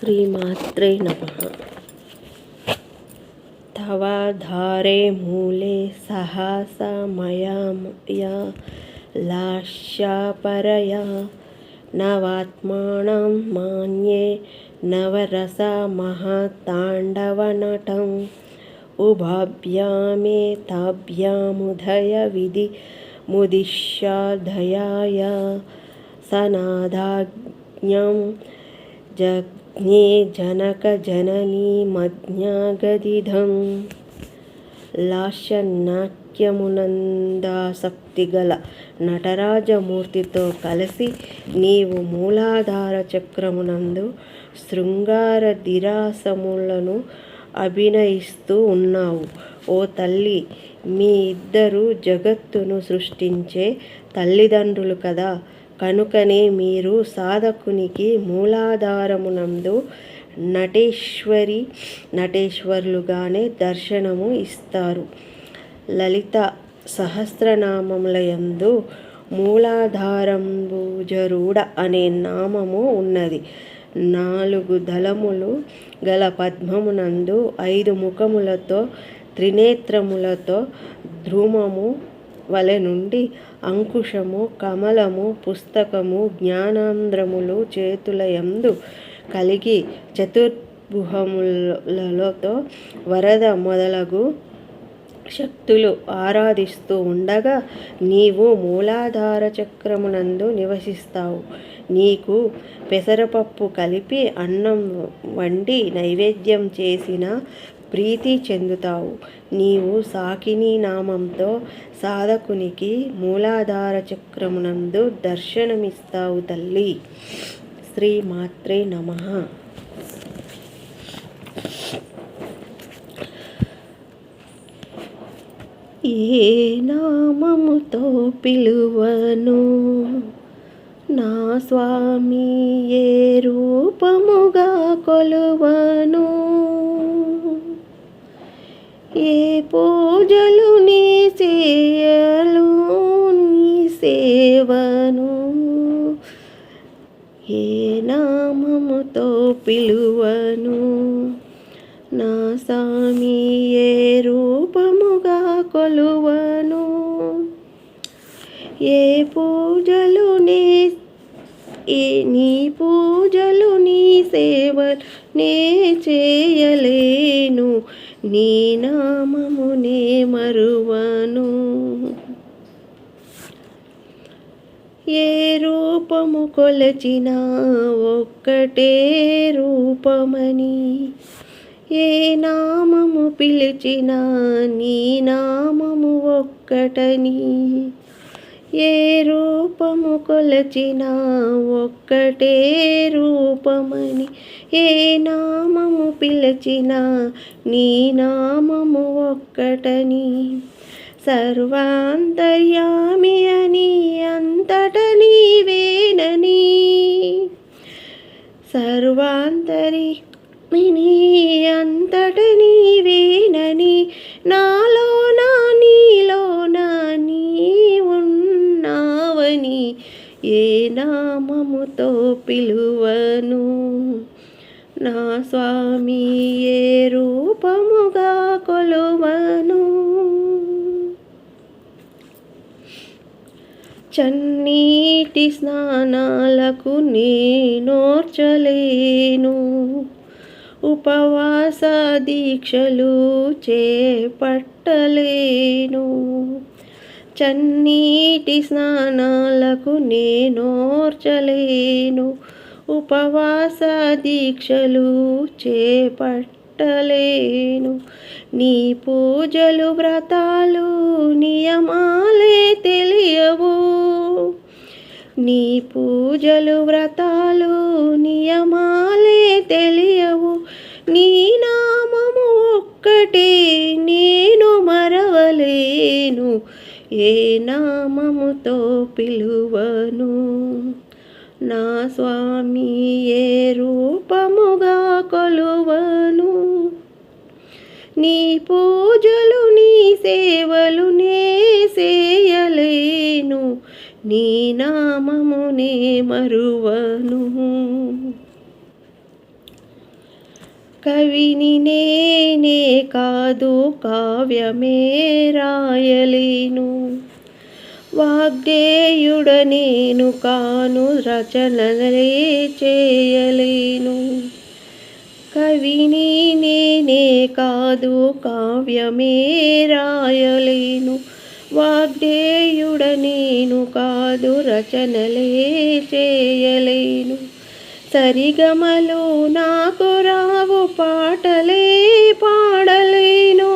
श्रीमात्रे नम। तवाधारे मूले सहसा मया मया लाशापरया नवात्मानं मान्ये नवरसमहाताण्डवनटम् उभाभ्यामेताभ्यामुदयविधि मुदिशाधयाय सनादाज्ञं ముదిశ్యాధయాయ సనాదాజ్ఞం జనక జననీ మజ్ఞాగదిధం లాస్యనాట్యమునందాసక్తిగల నటరాజమూర్తితో కలిసి నీవు మూలాధార చక్రమునందు శృంగార దిరాసములను అభినయిస్తూ ఉన్నావు. ఓ తల్లి మీ ఇద్దరు జగత్తును సృష్టించే తల్లిదండ్రులు కదా. కనుకనే మీరు సాధకునికి మూలాధారమునందు నటేశ్వరి నటేశ్వరులుగానే దర్శనము ఇస్తారు. లలిత సహస్రనామములయందు మూలాధారంబుజరుడ అనే నామము ఉన్నది. నాలుగు దళములు గల పద్మమునందు ఐదు ముఖములతో త్రినేత్రములతో ధ్రుమము వలె నుండి అంకుశము కమలము పుస్తకము జ్ఞానాంధ్రములు చేతుల యందు కలిగి చతుర్భుహములతో వరద మొదలగు శక్తులు ఆరాధిస్తూ ఉండగా నీవు మూలాధార చక్రమునందు నివసిస్తావు. నీకు పెసరపప్పు కలిపి అన్నం వండి నైవేద్యం చేసిన ప్రీతి చెందుతావు. నీవు సాకిని నామంతో సాధకునికి మూలాధార చక్రమునందు దర్శనమిస్తావు తల్లి. శ్రీ మాత్రే నమ. ఏ నామముతో పిలువను? నా స్వామి ఏ రూపముగా కొలువను? ఏ పూజలు నీ చేయలు నీ సేవను? ఏ నామముతో పిలువను? నా స్వామి ఏ రూపముగా కొలువను? ఏ పూజలు నీ ఏ నీ పూజలు నీ సేవ నే చేయలేను. నీ నామమునే మరువను. ఏ రూపము కొలచినా ఒక్కటే రూపమని. ఏ నామము పిలిచినా నీ నామము ఒక్కటని. ఏ రూపము కొలచినా ఒక్కటే రూపమని ఏ నామము పిలచినా నీ నామము ఒక్కటని. సర్వాంతర్యామి అని అంతట నీవేనని. సర్వాంతరి అంతట నీవేనని. నాలుగు నామముతో పిలువను. నా స్వామి ఏ రూపముగా కొలువను? చన్నీటి స్నానాలకు నేనోర్చలేను. ఉపవాస దీక్షలు చేపట్టలేను. చన్నీటి స్నానాలకు నేనోర్చలేను. ఉపవాస దీక్షలు చేపట్టలేను. నీ పూజలు వ్రతాలు నియమాలే తెలియవు. నీ పూజలు వ్రతాలు నియమాలే తెలియవు. నీ నామము ఒక్కటే నేను మరవలేను. ఏ నామముతో పిలువను? నా స్వామి ఏ రూపముగా కొలువను? నీ పూజలు నీ సేవలు నే చేయలేను. నీ నామమునే మరువను. కవిని నేనే కాదు కావ్యమే రాయలేను. వాగ్దేయుడ నేను కాను రచనలే చేయలేను. కవిని నేనే కాదు కావ్యమే రాయలేను. వాగ్దేయుడ నేను కాదు రచనలే చేయలేను. సరిగమలు నాకు రావు పాటలే పాడలేను.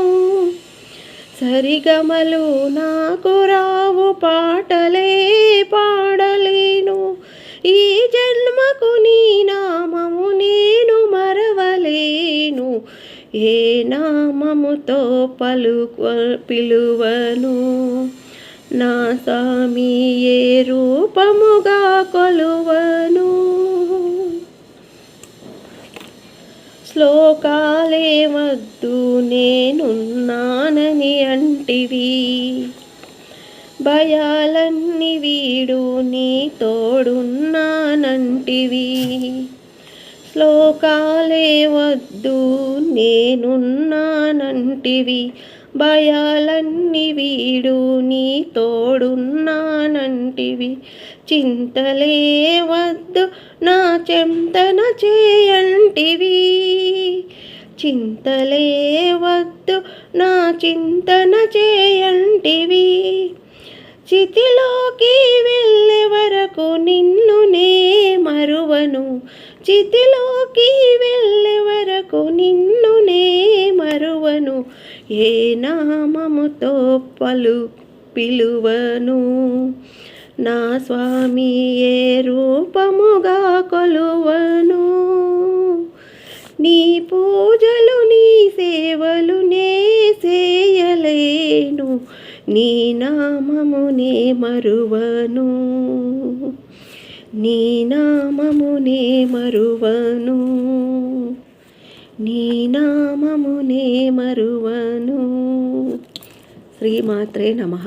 సరిగమలు నాకు రావు పాటలే పాడలేను. ఈ జన్మకు నీ నామము నేను మరవలేను. ఏ నామముతో పలుకు పిలువను. నా స్వామి ఏ రూపముగా కొలువను. శ్లోకాలే వద్దు నేనున్నానని అంటివి. భయాలన్నీ వీడు నీ తోడున్నానంటివి. శ్లోకాలే వద్దు నేనున్నానంటివి. భయాలన్నీ వీడు నీ తోడున్నానంటివి. చింతలే వద్దు నా చెంతన చేయంటివి. చింతలే వద్దు నా చింతన చేయంటివి చితిలోకి వెళ్ళే వరకు నిన్ను నే మరువను. చితిలోకి వెళ్ళే వరకు నిన్ను నే మరువను. ఏ నామముతో పలు పిలువను. నా స్వామి ఏ రూపముగా కొలువను. నీ పూ సేవలు నే చేయలేను నీ నామమునే మరువను. నీ నామమునే మరువను. నీ నామమునే మరువను. శ్రీమాత్రే నమ.